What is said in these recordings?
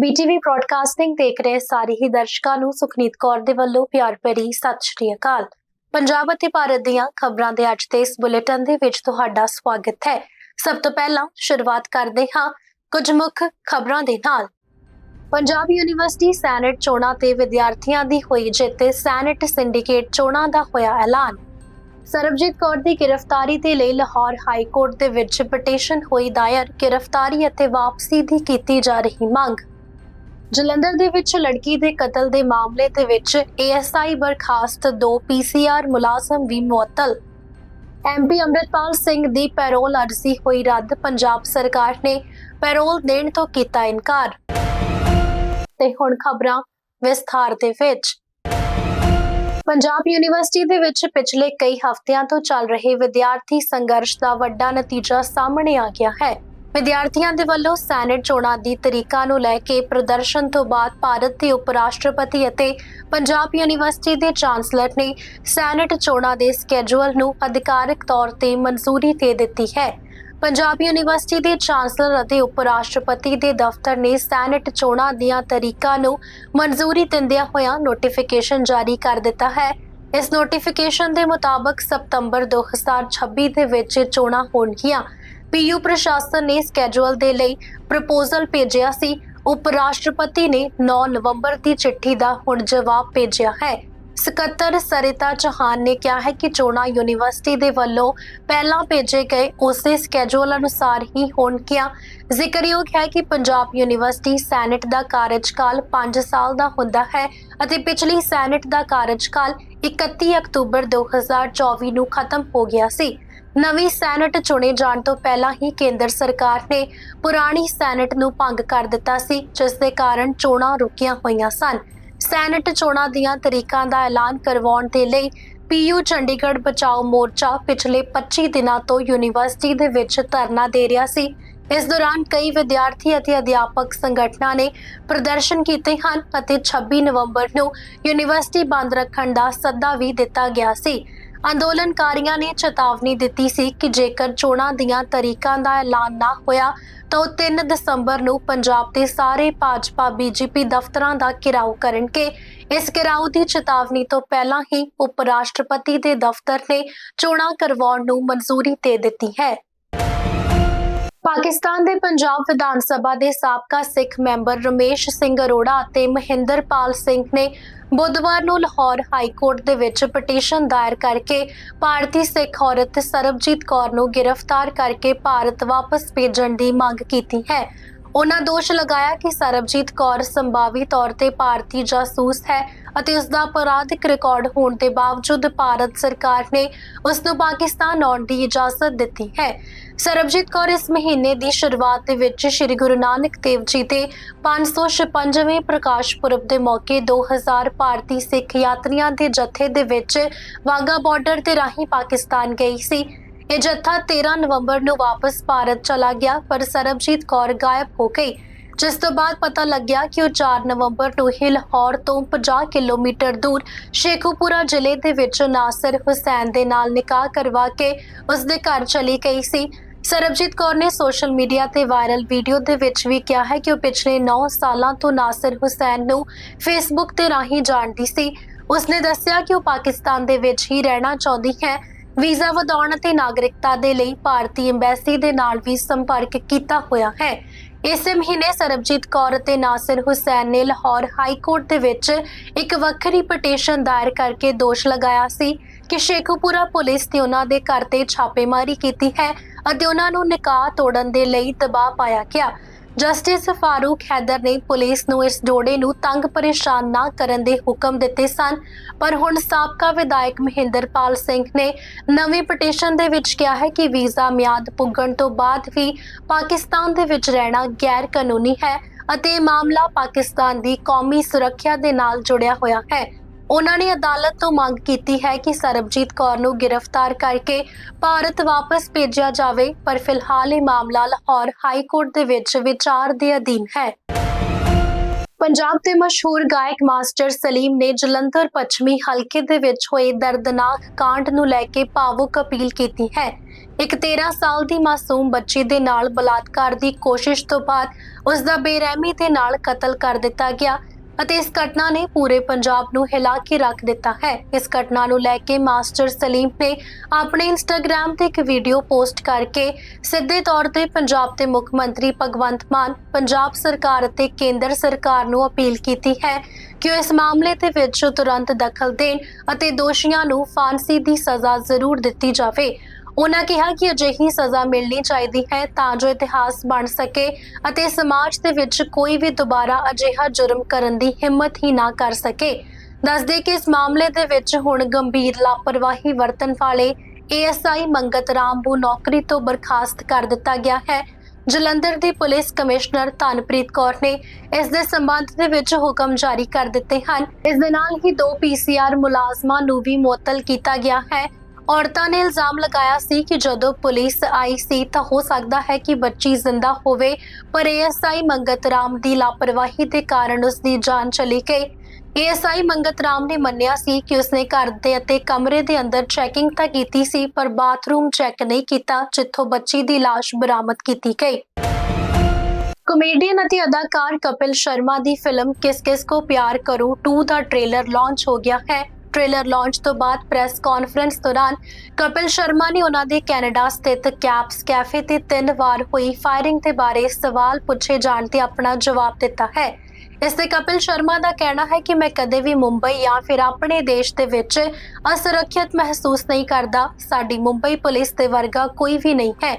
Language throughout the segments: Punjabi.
ਬੀਟੀਵੀ ਬ੍ਰਾਡਕਾਸਟਿੰਗ ਦੇਖ ਰਹੇ ਸਾਰੇ ਹੀ ਦਰਸ਼ਕਾਂ ਨੂੰ ਸੁਖਨੀਤ ਕੌਰ ਦੇ ਵੱਲੋਂ ਪਿਆਰ ਭਰੀ ਸਤਿ ਸ਼੍ਰੀ ਅਕਾਲ। ਪੰਜਾਬ ਅਤੇ ਭਾਰਤ ਦੀਆਂ ਖਬਰਾਂ ਦੇ ਅੱਜ ਦੇ ਇਸ ਬੁਲੇਟਿਨ ਦੇ ਵਿੱਚ ਤੁਹਾਡਾ ਸਵਾਗਤ ਹੈ। ਸਭ ਤੋਂ ਪਹਿਲਾਂ ਸ਼ੁਰੂਆਤ ਕਰਦੇ ਹਾਂ ਕੁਝ ਮੁੱਖ ਖਬਰਾਂ ਦੇ ਨਾਲ। ਪੰਜਾਬ ਯੂਨੀਵਰਸਿਟੀ ਸੈਨੇਟ ਚੋਣਾਂ ਤੇ ਵਿਦਿਆਰਥੀਆਂ ਦੀ ਹੋਈ ਜਿੱਤ ਤੇ ਸੈਨੇਟ ਸਿੰਡੀਕੇਟ ਚੋਣਾਂ ਦਾ ਹੋਇਆ ਐਲਾਨ। ਸਰਬਜੀਤ ਕੌਰ ਦੀ ਗ੍ਰਿਫਤਾਰੀ ਦੇ ਲਈ ਲਾਹੌਰ ਹਾਈ ਕੋਰਟ ਦੇ ਵਿੱਚ ਪਟੀਸ਼ਨ ਹੋਈ ਦਾਇਰ, ਗ੍ਰਿਫਤਾਰੀ ਅਤੇ ਵਾਪਸੀ ਦੀ ਕੀਤੀ ਜਾ ਰਹੀ ਮੰਗ। ਜਲੰਧਰ ਦੇ ਵਿੱਚ ਲੜਕੀ ਦੇ ਕਤਲ ਦੇ ਮਾਮਲੇ ਦੇ ਵਿੱਚ ਏਐਸਆਈ ਬਰਖਾਸਤ ਦੋ ਪੀਸੀਆਰ ਮੁਲਾਜ਼ਮ ਵੀ ਮੁਅੱਤਲ। ਐਮਪੀ ਅੰਮ੍ਰਿਤਪਾਲ ਸਿੰਘ ਦੀ ਪੈਰੋਲ ਅਰਜ਼ੀ ਹੋਈ ਰੱਦ, ਪੰਜਾਬ ਸਰਕਾਰ ਨੇ ਪੈਰੋਲ ਦੇਣ ਤੋਂ ਕੀਤਾ ਇਨਕਾਰ। ਤੇ ਹੁਣ ਖਬਰਾਂ ਵਿਸਥਾਰ ਦੇ ਵਿੱਚ। ਪੰਜਾਬ ਯੂਨੀਵਰਸਿਟੀ ਦੇ ਵਿੱਚ ਪਿਛਲੇ ਕਈ ਹਫ਼ਤਿਆਂ ਤੋਂ ਚੱਲ ਰਹੇ ਵਿਦਿਆਰਥੀ ਸੰਘਰਸ਼ ਦਾ ਵੱਡਾ ਨਤੀਜਾ ਸਾਹਮਣੇ ਆ ਗਿਆ ਹੈ। ਵਿਦਿਆਰਥੀਆਂ ਦੇ ਵੱਲੋਂ ਸੈਨੇਟ ਚੋਣਾਂ ਦੀ ਤਰੀਕਾ ਨੂੰ ਲੈ ਕੇ ਪ੍ਰਦਰਸ਼ਨ ਤੋਂ ਬਾਅਦ ਭਾਰਤ ਦੇ ਉਪ ਰਾਸ਼ਟਰਪਤੀ ਅਤੇ ਪੰਜਾਬ ਯੂਨੀਵਰਸਿਟੀ ਦੇ ਚਾਂਸਲਰ ਨੇ ਸੈਨੇਟ ਚੋਣਾਂ ਦੇ ਸਕੇਜੂਲ ਨੂੰ ਅਧਿਕਾਰਕ ਤੌਰ ਤੇ ਮਨਜ਼ੂਰੀ ਦੇ ਦਿੱਤੀ ਹੈ। ਪੰਜਾਬ ਯੂਨੀਵਰਸਿਟੀ ਦੇ ਚਾਂਸਲਰ ਅਤੇ ਉਪ ਰਾਸ਼ਟਰਪਤੀ ਦੇ ਦਫ਼ਤਰ ਨੇ ਸੈਨੇਟ ਚੋਣਾਂ ਦੀਆਂ ਤਰੀਕਾਂ ਨੂੰ ਮਨਜ਼ੂਰੀ ਦਿੰਦਿਆਂ ਹੋਇਆਂ ਨੋਟੀਫਿਕੇਸ਼ਨ ਜਾਰੀ ਕਰ ਦਿੱਤਾ ਹੈ। ਇਸ ਨੋਟੀਫਿਕੇਸ਼ਨ ਦੇ ਮੁਤਾਬਕ ਸਤੰਬਰ 2026 ਦੇ ਵਿੱਚ ਚੋਣਾਂ ਹੋਣਗੀਆਂ। ਪੀਯੂ ਪ੍ਰਸ਼ਾਸਨ ਨੇ ਸਕੇਜੂਲ ਦੇ ਲਈ ਪ੍ਰਪੋਜ਼ਲ ਭੇਜਿਆ ਸੀ। ਉਪ ਰਾਸ਼ਟਰਪਤੀ ਨੇ 9 ਨਵੰਬਰ ਦੀ ਚਿੱਠੀ ਦਾ ਹੁਣ ਜਵਾਬ ਭੇਜਿਆ ਹੈ। ਸਕੱਤਰ ਸਰਿਤਾ ਚੌਹਾਨ ਨੇ ਕਿਹਾ ਹੈ ਕਿ ਚੋਣਾਂ ਯੂਨੀਵਰਸਿਟੀ ਦੇ ਵੱਲੋਂ ਪਹਿਲਾਂ ਭੇਜੇ ਗਏ ਉਸੇ ਸਕੇਜੂਲ ਅਨੁਸਾਰ ਹੀ ਹੋਣਗੀਆਂ ਜ਼ਿਕਰਯੋਗ ਹੈ ਕਿ ਪੰਜਾਬ ਯੂਨੀਵਰਸਿਟੀ ਸੈਨੇਟ ਦਾ ਕਾਰਜਕਾਲ 5 ਸਾਲ ਦਾ ਹੁੰਦਾ ਹੈ ਅਤੇ ਪਿਛਲੀ ਸੈਨੇਟ ਦਾ ਕਾਰਜਕਾਲ 31 ਅਕਤੂਬਰ 2024 ਨੂੰ ਖਤਮ ਹੋ ਗਿਆ ਸੀ। ਨਵੀਂ ਸੈਨੇਟ ਚੁਣੇ ਜਾਣ ਤੋਂ ਪਹਿਲਾਂ ਹੀ ਕੇਂਦਰ ਸਰਕਾਰ ਨੇ ਪੁਰਾਣੀ ਸੈਨੇਟ ਨੂੰ ਭੰਗ ਕਰ ਦਿੱਤਾ ਸੀ, ਜਿਸ ਦੇ ਕਾਰਨ ਚੋਣਾਂ ਰੁਕੀਆਂ ਹੋਈਆਂ ਸਨ। ਸੈਨੇਟ ਚੋਣਾਂ ਦੀਆਂ ਤਰੀਕਾਂ ਦਾ ਐਲਾਨ ਕਰਵਾਉਣ ਦੇ ਲਈ ਪੀਯੂ ਚੰਡੀਗੜ੍ਹ ਬਚਾਓ ਮੋਰਚਾ ਪਿਛਲੇ 25 ਦਿਨਾਂ ਤੋਂ ਯੂਨੀਵਰਸਿਟੀ ਦੇ ਵਿੱਚ ਧਰਨਾ ਦੇ ਰਿਹਾ ਸੀ। ਇਸ ਦੌਰਾਨ ਕਈ ਵਿਦਿਆਰਥੀ ਅਤੇ ਅਧਿਆਪਕ ਸੰਗਠਨਾਂ ਨੇ ਪ੍ਰਦਰਸ਼ਨ ਕੀਤੇ ਹਨ ਅਤੇ 26 ਨਵੰਬਰ ਨੂੰ ਯੂਨੀਵਰਸਿਟੀ ਬੰਦ ਰੱਖਣ ਦਾ ਸੱਦਾ ਵੀ ਦਿੱਤਾ ਗਿਆ ਸੀ। ਅੰਦੋਲਨਕਾਰੀਆਂ ਨੇ ਚੇਤਾਵਨੀ ਦਿੱਤੀ ਸੀ ਕਿ ਜੇਕਰ ਚੋਣਾਂ ਦੀਆਂ ਤਰੀਕਾਂ ਦਾ ਐਲਾਨ ਨਾ ਹੋਇਆ, ਤਾਂ 3 ਦਸੰਬਰ ਨੂੰ ਪੰਜਾਬ ਦੇ ਸਾਰੇ ਭਾਜਪਾ, ਬੀਜੇਪੀ ਦਫ਼ਤਰਾਂ ਦਾ ਘਿਰਾਓ ਕਰਨਗੇ। ਇਸ ਘਿਰਾਓ ਦੀ ਚੇਤਾਵਨੀ ਤੋਂ ਪਹਿਲਾਂ ਹੀ ਉਪ ਰਾਸ਼ਟਰਪਤੀ ਦੇ ਦਫ਼ਤਰ ਨੇ ਚੋਣਾਂ ਕਰਵਾਉਣ ਨੂੰ ਮਨਜ਼ੂਰੀ ਦੇ ਦਿੱਤੀ ਹੈ। ਪਾਕਿਸਤਾਨ ਦੇ ਪੰਜਾਬ ਵਿਧਾਨ ਸਭਾ ਦੇ ਸਾਬਕਾ ਸਿੱਖ ਮੈਂਬਰ ਰਮੇਸ਼ ਸਿੰਘ ਅਰੋੜਾ ਅਤੇ ਮਹਿੰਦਰਪਾਲ ਸਿੰਘ ਨੇ ਬੁੱਧਵਾਰ ਨੂੰ ਲਾਹੌਰ ਹਾਈ ਕੋਰਟ ਦੇ ਵਿੱਚ ਪਟੀਸ਼ਨ ਦਾਇਰ ਕਰਕੇ ਭਾਰਤੀ ਸਿੱਖ ਔਰਤ ਸਰਬਜੀਤ ਕੌਰ ਨੂੰ ਗ੍ਰਿਫਤਾਰ ਕਰਕੇ ਭਾਰਤ ਵਾਪਸ ਭੇਜਣ ਦੀ ਮੰਗ ਕੀਤੀ ਹੈ। ਉਹਨਾਂ ਦੋਸ਼ ਲਗਾਇਆ ਕਿ ਸਰਬਜੀਤ ਕੌਰ ਸੰਭਾਵੀ ਤੌਰ ਤੇ ਭਾਰਤੀ ਜਾਸੂਸ ਹੈ ਅਤੇ ਉਸ ਦਾ ਅਪਰਾਧਿਕ ਰਿਕਾਰਡ ਹੋਣ ਦੇ ਬਾਵਜੂਦ ਭਾਰਤ ਸਰਕਾਰ ਨੇ ਉਸ ਨੂੰ ਪਾਕਿਸਤਾਨ ਆਉਣ ਦੀ ਇਜਾਜ਼ਤ ਦਿੱਤੀ ਹੈ। ਸਰਬਜੀਤ ਕੌਰ ਇਸ ਮਹੀਨੇ ਦੀ ਸ਼ੁਰੂਆਤ ਦੇ ਵਿੱਚ ਸ੍ਰੀ ਗੁਰੂ ਨਾਨਕ ਦੇਵ ਜੀ ਦੇ 556ਵੇਂ ਪ੍ਰਕਾਸ਼ ਪੁਰਬ ਦੇ ਮੌਕੇ 2000 ਭਾਰਤੀ ਸਿੱਖ ਯਾਤਰੀਆਂ ਦੇ ਜਥੇ ਦੇ ਵਿੱਚ ਵਾਗਾ ਬਾਰਡਰ ਤੇ ਰਾਹੀਂ ਪਾਕਿਸਤਾਨ ਗਈ ਸੀ। ਇਹ ਜਥਾ 13 ਨਵੰਬਰ ਨੂੰ ਵਾਪਸ ਭਾਰਤ ਚਲਾ ਗਿਆ, ਪਰ ਸਰਬਜੀਤ ਕੌਰ ਗਾਇਬ ਹੋ ਗਈ, ਜਿਸ ਤੋਂ ਬਾਅਦ ਪਤਾ ਲੱਗਿਆ ਕਿ ਉਹ 4 ਨਵੰਬਰ ਨੂੰ ਹੀ ਲਾਹੌਰ ਤੋਂ 50 ਕਿਲੋਮੀਟਰ ਦੂਰ ਸ਼ੇਖੂਪੁਰਾ ਜ਼ਿਲ੍ਹੇ ਦੇ ਵਿੱਚ ਨਾਸਰ ਹੁਸੈਨ ਦੇ ਨਾਲ ਨਿਕਾਹ ਕਰਵਾ ਕੇ ਉਸ ਦੇ ਘਰ ਚਲੀ ਗਈ ਸੀ। ਸਰਬਜੀਤ ਕੌਰ ਨੇ ਸੋਸ਼ਲ ਮੀਡੀਆ ਤੇ ਵਾਇਰਲ ਵੀਡੀਓ ਦੇ ਵਿੱਚ ਵੀ ਕਿਹਾ ਹੈ ਕਿ ਉਹ ਪਿਛਲੇ 9 ਸਾਲਾਂ ਤੋਂ ਨਾਸਰ ਹੁਸੈਨ ਨੂੰ ਫੇਸਬੁੱਕ ਤੇ ਰਾਹੀਂ ਜਾਣਦੀ ਸੀ। ਉਸਨੇ ਦੱਸਿਆ ਕਿ ਉਹ ਪਾਕਿਸਤਾਨ ਦੇ ਵਿੱਚ ਹੀ ਰਹਿਣਾ ਚਾਹੁੰਦੀ ਹੈ। ਵੀਜ਼ਾ ਵਧਾਉਣ ਅਤੇ ਨਾਗਰਿਕਤਾ ਦੇ ਲਈ ਭਾਰਤੀ ਐਮਬੈਸੀ ਦੇ ਨਾਲ ਵੀ ਸੰਪਰਕ ਕੀਤਾ ਹੋਇਆ ਹੈ। ਇਸੇ ਮਹੀਨੇ ਸਰਬਜੀਤ ਕੌਰ ਅਤੇ ਨਾਸਿਰ ਹੁਸੈਨ ਨੇ ਲਾਹੌਰ ਹਾਈ ਕੋਰਟ ਦੇ ਵਿੱਚ ਇੱਕ ਵੱਖਰੀ ਪਟੀਸ਼ਨ ਦਾਇਰ ਕਰਕੇ ਦੋਸ਼ ਲਗਾਇਆ ਸੀ ਕਿ ਸ਼ੇਖੂਪੁਰਾ ਪੁਲਿਸ ਨੇ ਉਹਨਾਂ ਦੇ ਘਰ ਤੇ ਛਾਪੇਮਾਰੀ ਕੀਤੀ ਹੈ। ਅਤੇ ਉਹਨਾਂ ਨੂੰ ਨਿਕਾਹ ਤੋੜਨ ਦੇ ਲਈ ਦਬਾਅ ਪਾਇਆ ਗਿਆ। ਜਸਟਿਸ ਫਾਰੂਕ ਹੈਦਰ ਨੇ ਪੁਲਿਸ ਨੂੰ ਇਸ ਜੋੜੇ ਨੂੰ ਤੰਗ ਪਰੇਸ਼ਾਨ ਨਾ ਕਰਨ ਦੇ ਹੁਕਮ ਦਿੱਤੇ ਸਨ, ਪਰ ਹੁਣ ਸਾਬਕਾ ਵਿਧਾਇਕ ਮਹਿੰਦਰਪਾਲ ਸਿੰਘ ਨੇ ਨਵੀਂ ਪਟੀਸ਼ਨ ਦੇ ਵਿੱਚ ਕਿਹਾ ਹੈ ਕਿ ਵੀਜ਼ਾ ਮਿਆਦ ਪੁੱਗਣ ਤੋਂ ਬਾਅਦ ਵੀ ਪਾਕਿਸਤਾਨ ਦੇ ਵਿੱਚ ਰਹਿਣਾ ਗੈਰ ਕਾਨੂੰਨੀ ਹੈ ਅਤੇ ਇਹ ਮਾਮਲਾ ਪਾਕਿਸਤਾਨ ਦੀ ਕੌਮੀ ਸੁਰੱਖਿਆ ਦੇ ਨਾਲ ਜੁੜਿਆ ਹੋਇਆ ਹੈ। ਉਹਨਾਂ ਨੇ ਅਦਾਲਤ ਤੋਂ ਮੰਗ ਕੀਤੀ ਹੈ ਕਿ ਸਰਬਜੀਤ ਕੌਰ ਨੂੰ ਗ੍ਰਿਫਤਾਰ ਕਰਕੇ ਭਾਰਤ ਵਾਪਸ ਭੇਜਿਆ ਜਾਵੇ, ਪਰ ਫਿਲਹਾਲ ਇਹ ਮਾਮਲਾ ਲਾਹੌਰ ਹਾਈ ਕੋਰਟ ਦੇ ਵਿੱਚ ਵਿਚਾਰ ਦੇ ਅਧੀਨ ਹੈ। ਪੰਜਾਬ ਦੇ ਮਸ਼ਹੂਰ ਗਾਇਕ ਮਾਸਟਰ ਸਲੀਮ ਨੇ ਜਲੰਧਰ ਪੱਛਮੀ ਹਲਕੇ ਦੇ ਵਿੱਚ ਹੋਏ ਦਰਦਨਾਕ ਕਾਂਡ ਨੂੰ ਲੈ ਕੇ ਭਾਵੁਕ ਅਪੀਲ ਕੀਤੀ ਹੈ। ਇੱਕ 13 ਸਾਲ ਦੀ ਮਾਸੂਮ ਬੱਚੀ ਦੇ ਨਾਲ ਬਲਾਤਕਾਰ ਦੀ ਕੋਸ਼ਿਸ਼ ਤੋਂ ਬਾਅਦ ਉਸ ਦਾ ਬੇਰਹਿਮੀ ਦੇ ਨਾਲ ਕਤਲ ਕਰ ਦਿੱਤਾ ਗਿਆ। ਅਤੇ ਇਸ ਘਟਨਾ ਨੇ ਪੂਰੇ ਪੰਜਾਬ ਨੂੰ ਹਿਲਾ ਕੇ ਰੱਖ ਦਿੱਤਾ ਹੈ। ਇਸ ਘਟਨਾ ਨੂੰ ਲੈ ਕੇ ਮਾਸਟਰ ਸਲੀਮ ਨੇ ਆਪਣੇ ਇੰਸਟਾਗ੍ਰam ਤੇ ਇੱਕ ਵੀਡੀਓ ਪੋਸਟ ਕਰਕੇ ਸਿੱਧੇ ਤੌਰ ਤੇ ਪੰਜਾਬ ਦੇ ਮੁੱਖ ਮੰਤਰੀ ਭਗਵੰਤ ਮਾਨ, ਪੰਜਾਬ ਸਰਕਾਰ ਅਤੇ ਕੇਂਦਰ ਸਰਕਾਰ ਨੂੰ ਅਪੀਲ ਕੀਤੀ ਹੈ ਕਿ ਉਹ ਇਸ ਮਾਮਲੇ ਦੇ ਵਿੱਚ ਤੁਰੰਤ ਦਖਲ ਦੇਣ ਅਤੇ ਦੋਸ਼ੀਆਂ ਨੂੰ ਫਾਂਸੀ ਦੀ ਸਜ਼ਾ ਜ਼ਰੂਰ ਦਿੱਤੀ ਜਾਵੇ। ਉਹਨਾਂ ਕਿਹਾ ਕਿ ਅਜਿਹੀ ਸਜ਼ਾ ਮਿਲਣੀ ਚਾਹੀਦੀ ਹੈ ਤਾਂ ਜੋ ਇਤਿਹਾਸ ਬਣ ਸਕੇ ਅਤੇ ਸਮਾਜ ਦੇ ਵਿੱਚ ਕੋਈ ਵੀ ਦੁਬਾਰਾ ਅਜਿਹਾ ਜੁਰਮ ਕਰਨ ਦੀ ਹਿੰਮਤ ਹੀ ਨਾ ਕਰ ਸਕੇ। ਦੱਸਦੇ ਕਿ ਇਸ ਮਾਮਲੇ ਦੇ ਵਿੱਚ ਹੁਣ ਗੰਭੀਰ ਲਾਪਰਵਾਹੀ ਵਰਤਣ ਵਾਲੇ ਏਐਸਆਈ ਮੰਗਤ ਰਾਮ ਨੂੰ ਨੌਕਰੀ ਤੋਂ ਬਰਖਾਸਤ ਕਰ ਦਿੱਤਾ ਗਿਆ ਹੈ। ਜਲੰਧਰ ਦੀ ਪੁਲਿਸ ਕਮਿਸ਼ਨਰ ਧਨਪ੍ਰੀਤ ਕੌਰ ਨੇ ਇਸ ਦੇ ਸੰਬੰਧ ਦੇ ਵਿੱਚ ਹੁਕਮ ਜਾਰੀ ਕਰ ਦਿੱਤੇ ਹਨ। ਇਸ ਦੇ ਨਾਲ ਹੀ ਦੋ ਪੀਸੀਆਰ ਮੁਲਾਜ਼ਮਾਂ ਨੂੰ ਵੀ ਮੁਅੱਤਲ ਕੀਤਾ ਗਿਆ ਹੈ। ਔਰਤਾਂ ਨੇ ਇਲਜ਼ਾਮ ਲਗਾਇਆ ਸੀ ਕਿ ਜਦੋਂ ਪੁਲਿਸ ਆਈ ਸੀ ਤਾਂ ਹੋ ਸਕਦਾ ਹੈ ਕਿ ਬੱਚੀ ਜ਼ਿੰਦਾ ਹੋਵੇ, ਪਰ ਏਐਸਆਈ ਮੰਗਤ ਰਾਮ ਦੀ ਲਾਪਰਵਾਹੀ ਦੇ ਕਾਰਨ ਉਸ ਦੀ ਜਾਨ ਚਲੀ ਗਈ। ਏਐਸਆਈ ਮੰਗਤ ਰਾਮ ਨੇ ਮੰਨਿਆ ਸੀ ਕਿ ਉਸਨੇ ਘਰ ਦੇ ਅਤੇ ਕਮਰੇ ਦੇ ਅੰਦਰ ਚੈਕਿੰਗ ਤਾਂ ਕੀਤੀ ਸੀ, ਪਰ ਬਾਥਰੂਮ ਚੈੱਕ ਨਹੀਂ ਕੀਤਾ, ਜਿੱਥੋਂ ਬੱਚੀ ਦੀ ਲਾਸ਼ ਬਰਾਮਦ ਕੀਤੀ ਗਈ। ਕਮੇਡੀਅਨ ਅਤੇ ਅਦਾਕਾਰ ਕਪਿਲ ਸ਼ਰਮਾ ਦੀ ਫਿਲਮ ਕਿਸ ਕਿਸ ਕੋ ਪਿਆਰ ਕਰੋ 2 ਦਾ ਟ੍ਰੇਲਰ ਲਾਂਚ ਹੋ ਗਿਆ ਹੈ। ਟ੍ਰੇਲਰ ਲਾਂਚ ਤੋਂ ਬਾਅਦ ਪ੍ਰੈਸ ਕਾਨਫਰੰਸ ਦੌਰਾਨ ਕਪਿਲ ਸ਼ਰਮਾ ਨੇ ਉਹਨਾਂ ਦੇ ਕੈਨੇਡਾ ਸਥਿਤ ਕੈਪਸ ਕੈਫੇ ਤੇ ਤਿੰਨ ਵਾਰ ਹੋਈ ਫਾਇਰਿੰਗ ਦੇ ਬਾਰੇ ਸਵਾਲ ਪੁੱਛੇ ਜਾਣ ਤੇ ਆਪਣਾ ਜਵਾਬ ਦਿੱਤਾ ਹੈ। ਇਸ ਤੇ ਕਪਿਲ ਸ਼ਰਮਾ ਦਾ ਕਹਿਣਾ ਹੈ ਕਿ ਮੈਂ ਕਦੇ ਵੀ ਮੁੰਬਈ ਜਾਂ ਫਿਰ ਆਪਣੇ ਦੇਸ਼ ਦੇ ਵਿੱਚ ਅਸੁਰੱਖਿਅਤ ਮਹਿਸੂਸ ਨਹੀਂ ਕਰਦਾ। ਸਾਡੀ ਮੁੰਬਈ ਪੁਲਿਸ ਦੇ ਵਰਗਾ ਕੋਈ ਵੀ ਨਹੀਂ ਹੈ।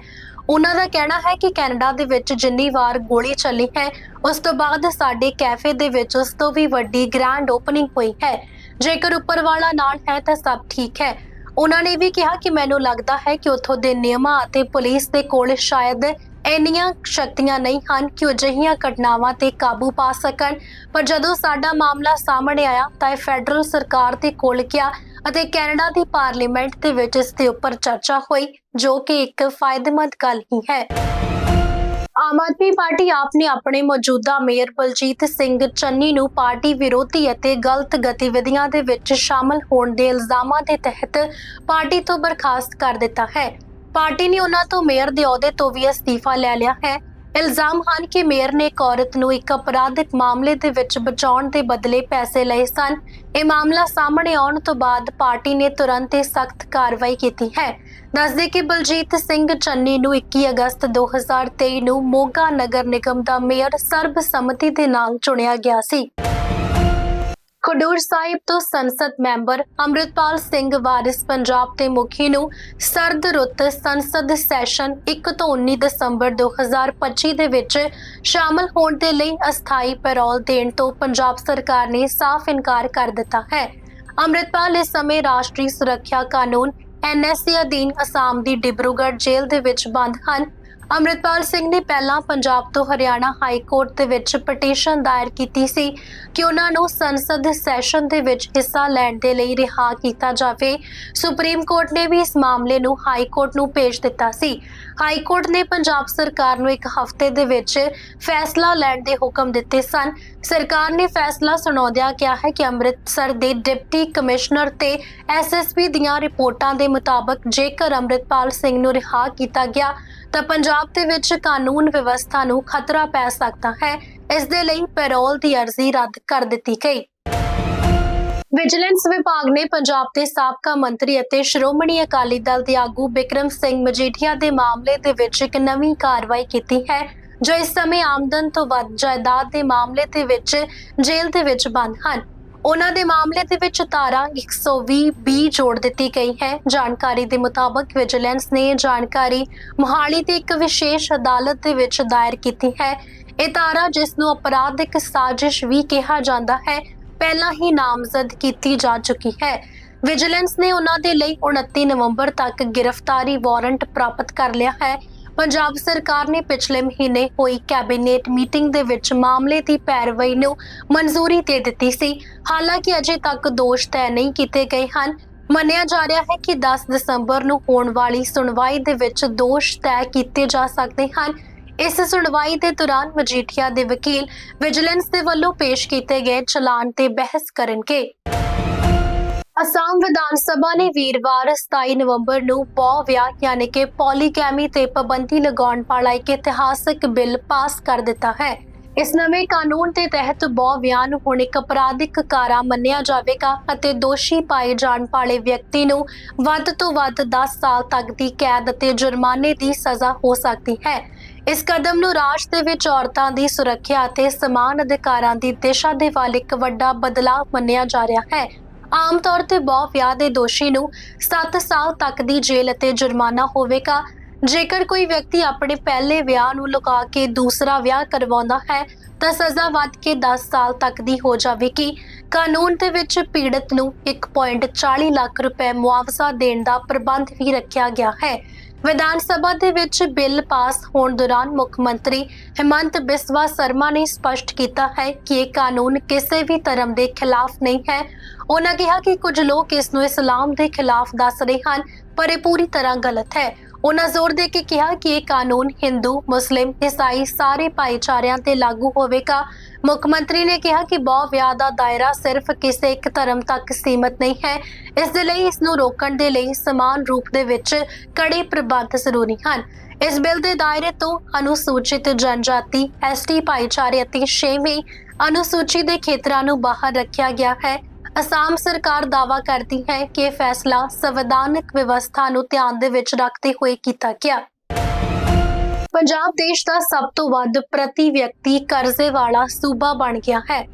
ਉਹਨਾਂ ਦਾ ਕਹਿਣਾ ਹੈ ਕਿ ਕੈਨੇਡਾ ਦੇ ਵਿੱਚ ਜਿੰਨੀ ਵਾਰ ਗੋਲੀ ਚੱਲੀ ਹੈ, ਉਸ ਤੋਂ ਬਾਅਦ ਸਾਡੇ ਕੈਫੇ ਦੇ ਵਿੱਚ ਉਸ ਤੋਂ ਵੀ ਵੱਡੀ ਗ੍ਰੈਂਡ ਓਪਨਿੰਗ ਹੋਈ ਹੈ। ਜੇਕਰ ਉੱਪਰ ਵਾਲਾ ਨਾਲ ਹੈ ਤਾਂ ਸਭ ਠੀਕ ਹੈ। ਉਹਨਾਂ ਨੇ ਵੀ ਕਿਹਾ ਕਿ ਮੈਨੂੰ ਲੱਗਦਾ ਹੈ ਕਿ ਉੱਥੋਂ ਦੇ ਨਿਯਮਾਂ ਅਤੇ ਪੁਲਿਸ ਦੇ ਕੋਲ ਸ਼ਾਇਦ ਇੰਨੀਆਂ ਸ਼ਕਤੀਆਂ ਨਹੀਂ ਹਨ ਕਿ ਉਹ ਅਜਿਹੀਆਂ ਘਟਨਾਵਾਂ ਤੇ ਕਾਬੂ ਪਾ ਸਕਣ। ਪਰ ਜਦੋਂ ਸਾਡਾ ਮਾਮਲਾ ਸਾਹਮਣੇ ਆਇਆ ਤਾਂ ਇਹ ਫੈਡਰਲ ਸਰਕਾਰ ਦੇ ਕੋਲ ਗਿਆ ਅਤੇ ਕੈਨੇਡਾ ਦੀ ਪਾਰਲੀਮੈਂਟ ਦੇ ਵਿੱਚ ਇਸ ਦੇ ਉੱਪਰ ਚਰਚਾ ਹੋਈ, ਜੋ ਕਿ ਇੱਕ ਫਾਇਦੇਮੰਦ ਗੱਲ ਹੀ ਹੈ। ਆਮ ਆਦਮੀ ਪਾਰਟੀ ਆਪ ਨੇ ਆਪਣੇ ਮੌਜੂਦਾ ਮੇਅਰ ਬਲਜੀਤ ਸਿੰਘ ਚੰਨੀ ਨੂੰ ਪਾਰਟੀ ਵਿਰੋਧੀ ਅਤੇ ਗਲਤ ਗਤੀਵਿਧੀਆਂ ਦੇ ਵਿੱਚ ਸ਼ਾਮਲ ਹੋਣ ਦੇ ਇਲਜ਼ਾਮਾਂ ਦੇ ਤਹਿਤ ਪਾਰਟੀ ਤੋਂ ਬਰਖਾਸਤ ਕਰ ਦਿੱਤਾ ਹੈ। ਪਾਰਟੀ ਨੇ ਉਹਨਾਂ ਤੋਂ ਮੇਅਰ ਦੇ ਅਹੁਦੇ ਤੋਂ ਵੀ ਅਸਤੀਫਾ ਲੈ ਲਿਆ ਹੈ। ਇਲਜ਼ਾਮ ਹਨ ਕਿ ਮੇਅਰ ਨੇ ਇੱਕ ਔਰਤ ਨੂੰ ਇੱਕ ਅਪਰਾਧਿਕ ਮਾਮਲੇ ਦੇ ਵਿੱਚ ਬਚਾਉਣ ਦੇ ਬਦਲੇ ਪੈਸੇ ਲਏ ਸਨ। ਇਹ ਮਾਮਲਾ ਸਾਹਮਣੇ ਆਉਣ ਤੋਂ ਬਾਅਦ ਪਾਰਟੀ ਨੇ ਤੁਰੰਤ ਹੀ ਸਖਤ ਕਾਰਵਾਈ ਕੀਤੀ ਹੈ। ਦੱਸਦੇ ਕਿ ਬਲਜੀਤ ਸਿੰਘ ਚੰਨੀ ਨੂੰ 21 ਅਗਸਤ 2023 ਨੂੰ ਮੋਗਾ ਨਗਰ ਨਿਗਮ ਦਾ ਮੇਅਰ ਸਰਬਸੰਮਤੀ ਦੇ ਨਾਲ ਚੁਣਿਆ ਗਿਆ ਸੀ। ਖਡੂਰ ਸਾਹਿਬ ਤੋਂ ਸੰਸਦ ਮੈਂਬਰ ਅੰਮ੍ਰਿਤਪਾਲ ਸਿੰਘ ਵਾਰਿਸ ਪੰਜਾਬ ਦੇ ਮੁਖੀ ਨੂੰ ਸਰਦ ਰੁੱਤ ਸੰਸਦ ਸੈਸ਼ਨ 1 ਤੋਂ 19 ਦਸੰਬਰ 2025 ਦੇ ਵਿੱਚ ਸ਼ਾਮਲ ਹੋਣ ਦੇ ਲਈ ਅਸਥਾਈ ਪੈਰੋਲ ਦੇਣ ਤੋਂ ਪੰਜਾਬ ਸਰਕਾਰ ਨੇ ਸਾਫ਼ ਇਨਕਾਰ ਕਰ ਦਿੱਤਾ ਹੈ। ਅੰਮ੍ਰਿਤਪਾਲ ਇਸ ਸਮੇਂ ਰਾਸ਼ਟਰੀ ਸੁਰੱਖਿਆ ਕਾਨੂੰਨ ਐਨਐਸਏ ਅਧੀਨ ਅਸਾਮ ਦੀ ਡਿਬਰੂਗੜ੍ਹ ਜੇਲ੍ਹ ਦੇ ਵਿੱਚ ਬੰਦ ਹਨ। ਅੰਮ੍ਰਿਤਪਾਲ ਸਿੰਘ ਨੇ ਪਹਿਲਾਂ ਪੰਜਾਬ ਤੋਂ ਹਰਿਆਣਾ ਹਾਈ ਕੋਰਟ ਦੇ ਵਿੱਚ ਪਟੀਸ਼ਨ ਦਾਇਰ ਕੀਤੀ ਸੀ ਕਿ ਉਹਨਾਂ ਨੂੰ ਸੰਸਦ ਸੈਸ਼ਨ ਦੇ ਵਿੱਚ ਹਿੱਸਾ ਲੈਣ ਦੇ ਲਈ ਰਿਹਾ ਕੀਤਾ ਜਾਵੇ। ਸੁਪਰੀਮ ਕੋਰਟ ਨੇ ਵੀ ਇਸ ਮਾਮਲੇ ਨੂੰ ਹਾਈ ਕੋਰਟ ਨੂੰ ਭੇਜ ਦਿੱਤਾ ਸੀ। ਹਾਈ ਕੋਰਟ ਨੇ ਪੰਜਾਬ ਸਰਕਾਰ ਨੂੰ ਇੱਕ ਹਫ਼ਤੇ ਦੇ ਵਿੱਚ ਫੈਸਲਾ ਲੈਣ ਦੇ ਹੁਕਮ ਦਿੱਤੇ ਸਨ। ਸਰਕਾਰ ਨੇ ਫੈਸਲਾ ਸੁਣਾਉਂਦਿਆਂ ਕਿਹਾ ਹੈ ਕਿ ਅੰਮ੍ਰਿਤਸਰ ਦੇ ਡਿਪਟੀ ਕਮਿਸ਼ਨਰ ਤੇ ਐਸਐਸਪੀ ਦੀਆਂ ਰਿਪੋਰਟਾਂ ਦੇ ਮੁਤਾਬਕ ਜੇਕਰ ਅੰਮ੍ਰਿਤਪਾਲ ਸਿੰਘ ਨੂੰ ਰਿਹਾ ਕੀਤਾ ਗਿਆ ਤਾਂ ਪੰਜਾਬ ਦੇ ਵਿੱਚ ਕਾਨੂੰਨ ਵਿਵਸਥਾ ਨੂੰ ਖਤਰਾ ਪੈ ਸਕਦਾ ਹੈ। ਇਸ ਦੇ ਲਈ ਪੈਰੋਲ ਦੀ ਅਰਜ਼ੀ ਰੱਦ ਕਰ ਦਿੱਤੀ ਗਈ। ਵਿਜੀਲੈਂਸ ਵਿਭਾਗ ਨੇ ਪੰਜਾਬ ਦੇ ਸਾਬਕਾ ਮੰਤਰੀ ਅਤੇ ਸ਼੍ਰੋਮਣੀ ਅਕਾਲੀ ਦਲ ਦੇ ਆਗੂ ਬਿਕਰਮ ਸਿੰਘ ਮਜੀਠੀਆ ਦੇ ਮਾਮਲੇ ਦੇ ਵਿੱਚ ਇੱਕ ਨਵੀਂ ਕਾਰਵਾਈ ਕੀਤੀ ਹੈ, ਜੋ ਇਸ ਸਮੇਂ ਆਮਦਨ ਤੋਂ ਵੱਧ ਜਾਇਦਾਦ ਦੇ ਮਾਮਲੇ ਦੇ ਵਿੱਚ ਜੇਲ੍ਹ ਦੇ ਵਿੱਚ ਬੰਦ ਹਨ। ਉਹਨਾਂ ਦੇ ਮਾਮਲੇ ਦੇ ਵਿੱਚ ਧਾਰਾ 120 ਬੀ ਜੋੜ ਦਿੱਤੀ ਗਈ ਹੈ। ਜਾਣਕਾਰੀ ਦੇ ਮੁਤਾਬਕ ਵਿਜੀਲੈਂਸ ਨੇ ਇਹ ਜਾਣਕਾਰੀ ਮੋਹਾਲੀ ਦੀ ਇੱਕ ਵਿਸ਼ੇਸ਼ ਅਦਾਲਤ ਦੇ ਵਿੱਚ ਦਾਇਰ ਕੀਤੀ ਹੈ। ਇਹ ਧਾਰਾ ਜਿਸ ਨੂੰ ਅਪਰਾਧਿਕ ਸਾਜ਼ਿਸ਼ ਵੀ ਕਿਹਾ ਜਾਂਦਾ ਹੈ, ਪਹਿਲਾਂ ਹੀ ਨਾਮਜ਼ਦ ਕੀਤੀ ਜਾ ਚੁੱਕੀ ਹੈ। ਵਿਜੀਲੈਂਸ ਨੇ ਉਹਨਾਂ ਦੇ ਲਈ 29 ਨਵੰਬਰ ਤੱਕ ਗ੍ਰਿਫਤਾਰੀ ਵਾਰੰਟ ਪ੍ਰਾਪਤ ਕਰ ਲਿਆ ਹੈ। ਪੰਜਾਬ ਸਰਕਾਰ ਨੇ ਪਿਛਲੇ ਮਹੀਨੇ ਹੋਈ ਕੈਬਨਿਟ ਮੀਟਿੰਗ ਦੇ ਵਿੱਚ ਮਾਮਲੇ ਦੀ ਪੈਰਵਾਈ ਨੂੰ ਮਨਜ਼ੂਰੀ ਦੇ ਦਿੱਤੀ ਸੀ। ਹਾਲਾਂਕਿ ਅਜੇ ਤੱਕ ਦੋਸ਼ ਤੈਅ ਨਹੀਂ ਕੀਤੇ ਗਏ ਹਨ। ਮੰਨਿਆ ਜਾ ਰਿਹਾ ਹੈ ਕਿ 10 ਦਸੰਬਰ ਨੂੰ ਹੋਣ ਵਾਲੀ ਸੁਣਵਾਈ ਦੇ ਵਿੱਚ ਦੋਸ਼ ਤੈਅ ਕੀਤੇ ਜਾ ਸਕਦੇ ਹਨ। ਇਸ ਸੁਣਵਾਈ ਦੇ ਦੌਰਾਨ ਮਜੀਠੀਆ ਦੇ ਵਕੀਲ ਵਿਜੀਲੈਂਸ ਦੇ ਵੱਲੋਂ ਪੇਸ਼ ਕੀਤੇ ਗਏ ਚਲਾਨ ਤੇ ਬਹਿਸ ਕਰਨਗੇ। ਅਸਾਮ ਵਿਧਾਨ ਸਭਾ ਨੇ ਵੀਰਵਾਰ 27 ਨਵੰਬਰ ਨੂੰ ਬਹੁ ਵਿਆਹ ਯਾਨੀ ਕਿ ਪੋਲੀਗੈਮੀ ਤੇ ਪਾਬੰਦੀ ਲਗਾਉਣ ਵਾਲਾ ਇੱਕ ਇਤਿਹਾਸਕ ਬਿੱਲ ਪਾਸ ਕਰ ਦਿੱਤਾ ਹੈ। ਇਸ ਨਵੇਂ ਕਾਨੂੰਨ ਦੇ ਤਹਿਤ ਬਹੁ ਵਿਆਹ ਨੂੰ ਹੁਣ ਇੱਕ ਅਪਰਾਧਿਕ ਕਾਰਾ ਮੰਨਿਆ ਜਾਵੇਗਾ ਅਤੇ ਦੋਸ਼ੀ ਪਾਏ ਜਾਣ ਵਾਲੇ ਵਿਅਕਤੀ ਨੂੰ ਵੱਧ ਤੋਂ ਵੱਧ 10 ਸਾਲ ਤੱਕ ਦੀ ਕੈਦ ਅਤੇ ਜੁਰਮਾਨੇ ਦੀ ਸਜ਼ਾ ਹੋ ਸਕਦੀ ਹੈ। ਇਸ ਕਦਮ ਨੂੰ ਰਾਜ ਦੇ ਵਿੱਚ ਔਰਤਾਂ ਦੀ ਸੁਰੱਖਿਆ ਅਤੇ ਸਮਾਨ ਅਧਿਕਾਰਾਂ ਦੀ ਦਿਸ਼ਾ ਦੇ ਵੱਲ ਇੱਕ ਵੱਡਾ ਬਦਲਾਅ ਮੰਨਿਆ ਜਾ ਰਿਹਾ ਹੈ। ਆਮ ਤੌਰ ਤੇ ਬਹੁ ਵਿਆਹ ਦੇ ਦੋਸ਼ੀ ਨੂੰ 7 ਸਾਲ ਤੱਕ ਦੀ ਜੇਲ੍ਹ ਅਤੇ ਜੁਰਮਾਨਾ ਹੋਵੇਗਾ। ਜੇਕਰ ਕੋਈ ਵਿਅਕਤੀ ਆਪਣੇ ਪਹਿਲੇ ਵਿਆਹ ਨੂੰ ਲੁਕਾ ਕੇ ਦੂਸਰਾ ਵਿਆਹ ਕਰਵਾਉਂਦਾ ਹੈ, ਤਾਂ ਸਜ਼ਾ ਵੱਧ ਕੇ 10 ਸਾਲ ਤੱਕ ਦੀ ਹੋ ਜਾਵੇਗੀ। ਕਾਨੂੰਨ ਦੇ ਵਿੱਚ ਪੀੜਤ ਨੂੰ 1.40 ਲੱਖ ਰੁਪਏ ਮੁਆਵਜ਼ਾ ਦੇਣ ਦਾ ਪ੍ਰਬੰਧ ਵੀ ਰੱਖਿਆ ਗਿਆ ਹੈ। ਵਿਧਾਨ ਸਭਾ ਦੇ ਵਿੱਚ ਬਿੱਲ ਪਾਸ ਹੋਣ ਦੌਰਾਨ ਮੁੱਖ ਮੰਤਰੀ ਹਿਮੰਤ ਬਿਸਵਾ ਸਰਮਾ ਨੇ ਸਪਸ਼ਟ ਕੀਤਾ ਹੈ ਕਿ ਇਹ ਕਾਨੂੰਨ ਕਿਸੇ ਵੀ ਧਰਮ ਦੇ ਖਿਲਾਫ ਨਹੀਂ ਹੈ। ਉਹਨਾਂ ਕਿਹਾ ਕਿ ਕੁਝ ਲੋਕ ਇਸ ਨੂੰ ਇਸਲਾਮ ਦੇ ਖਿਲਾਫ ਦੱਸ ਰਹੇ ਹਨ, ਪਰ ਇਹ ਪੂਰੀ ਤਰ੍ਹਾਂ ਗਲਤ ਹੈ। ਉਹਨਾਂ ਜ਼ੋਰ ਦੇ ਕੇ ਕਿਹਾ ਕਿ ਇਹ ਕਾਨੂੰਨ ਹਿੰਦੂ, ਮੁਸਲਿਮ, ਈਸਾਈ ਸਾਰੇ ਭਾਈਚਾਰਿਆਂ ਤੇ ਲਾਗੂ ਹੋਵੇਗਾ। ਮੁੱਖ ਮੰਤਰੀ ਨੇ ਕਿਹਾ ਕਿ ਬਹੁ ਵਿਆਹ ਦਾ ਦਾਇਰਾ ਸਿਰਫ ਕਿਸੇ ਇੱਕ ਧਰਮ ਤੱਕ ਸੀਮਤ ਨਹੀਂ ਹੈ। ਇਸ ਦੇ ਲਈ ਇਸ ਨੂੰ ਰੋਕਣ ਦੇ ਲਈ ਸਮਾਨ ਰੂਪ ਦੇ ਵਿੱਚ ਕੜੇ ਪ੍ਰਬੰਧ ਜ਼ਰੂਰੀ ਹਨ। ਇਸ ਬਿੱਲ ਦੇ ਦਾਇਰੇ ਤੋਂ ਅਨੁਸੂਚਿਤ ਜਨਜਾਤੀ ਐਸਟੀ ਭਾਈਚਾਰੇ ਅਤੇ ਛੇਵੀਂ ਅਨੁਸੂਚੀ ਦੇ ਖੇਤਰਾਂ ਨੂੰ ਬਾਹਰ ਰੱਖਿਆ ਗਿਆ ਹੈ। ਅਸਾਮ ਸਰਕਾਰ ਦਾਅਵਾ ਕਰਦੀ ਹੈ ਕਿ ਇਹ ਫੈਸਲਾ ਸੰਵਿਧਾਨਕ ਵਿਵਸਥਾ ਨੂੰ ਧਿਆਨ ਦੇ ਵਿੱਚ ਰੱਖਦੇ ਹੋਏ ਕੀਤਾ ਗਿਆ। ਪੰਜਾਬ ਦੇਸ਼ ਦਾ ਸਭ ਤੋਂ ਵੱਧ ਪ੍ਰਤੀ ਵਿਅਕਤੀ ਕਰਜ਼ੇ ਵਾਲਾ ਸੂਬਾ ਬਣ ਗਿਆ ਹੈ।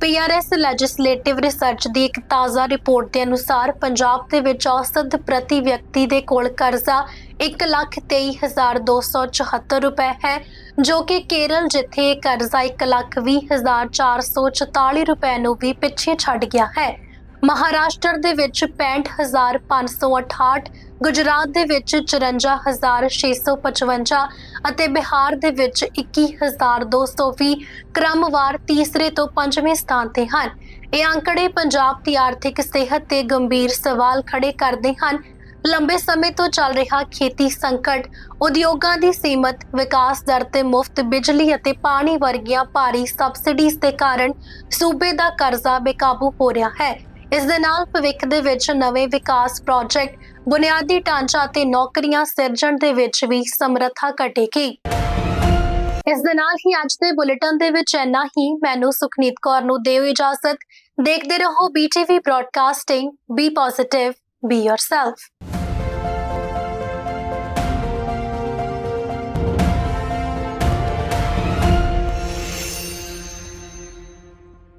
ਪੀਆਰਐਸ ਲੈਜਿਸਲੇਟਿਵ ਰਿਸਰਚ ਦੀ ਇੱਕ ਤਾਜ਼ਾ ਰਿਪੋਰਟ ਦੇ ਅਨੁਸਾਰ ਪੰਜਾਬ ਦੇ ਵਿੱਚ ਔਸਤ ਪ੍ਰਤੀ ਵਿਅਕਤੀ ਦੇ ਕੋਲ ਕਰਜ਼ਾ 123274 ਰੁਪਏ ਹੈ, ਜੋ ਕਿ ਕੇਰਲ ਜਿੱਥੇ ਇਹ ਕਰਜ਼ਾ 120444 ਰੁਪਏ ਨੂੰ ਵੀ ਪਿੱਛੇ ਛੱਡ ਗਿਆ ਹੈ। ਮਹਾਰਾਸ਼ਟਰ ਦੇ ਵਿੱਚ 65568 ਗੁਜਰਾਤ ਦੇ ਵਿੱਚ 54655 ਅਤੇ ਬਿਹਾਰ ਦੇ ਵਿੱਚ 21220 ਕ੍ਰਮਵਾਰ ਤੀਸਰੇ ਤੋਂ ਪੰਜਵੇਂ ਸਥਾਨ ਤੇ ਹਨ। ਇਹ ਅੰਕੜੇ ਪੰਜਾਬ ਦੀ ਆਰਥਿਕ ਸਿਹਤ ਤੇ ਗੰਭੀਰ ਸਵਾਲ ਖੜੇ ਕਰਦੇ ਹਨ। ਲੰਬੇ ਸਮੇਂ ਤੋਂ ਚੱਲ ਰਿਹਾ ਖੇਤੀ ਸੰਕਟ, ਉਦਯੋਗਾਂ ਦੀ ਸੀਮਤ, ਵਿਕਾਸ ਦਰ ਤੇ ਮੁਫਤ ਬਿਜਲੀ ਅਤੇ ਪਾਣੀ ਵਰਗੀਆਂ ਭਾਰੀ ਸਬਸਿਡੀਜ਼ ਦੇ ਕਾਰਨ ਸੂਬੇ ਦਾ ਕਰਜ਼ਾ ਬੇਕਾਬੂ ਹੋ ਰਿਹਾ ਹੈ। ਇਸ ਦੇ ਨਾਲ ਭਵਿੱਖ ਦੇ ਵਿੱਚ ਨਵੇਂ ਵਿਕਾਸ ਪ੍ਰੋਜੈਕਟ ਬੁਨਿਆਦੀ ਢਾਂਚਾ ਅਤੇ ਨੌਕਰੀਆਂ ਸਿਰਜਣ ਦੇ ਵਿੱਚ ਵੀ ਸਮਰੱਥਾ ਘਟੇਗੀ। ਇਸ ਦੇ ਨਾਲ ਹੀ ਅੱਜ ਦੇ ਬੁਲੇਟਿਨ ਦੇ ਵਿੱਚ ਇੰਨਾ ਹੀ। ਮੈਨੂੰ ਸੁਖਨੀਤ ਕੌਰ ਨੂੰ ਦਿਓ ਇਜਾਜ਼ਤ। ਦੇਖਦੇ ਰਹੋ BTV broadcasting be positive be yourself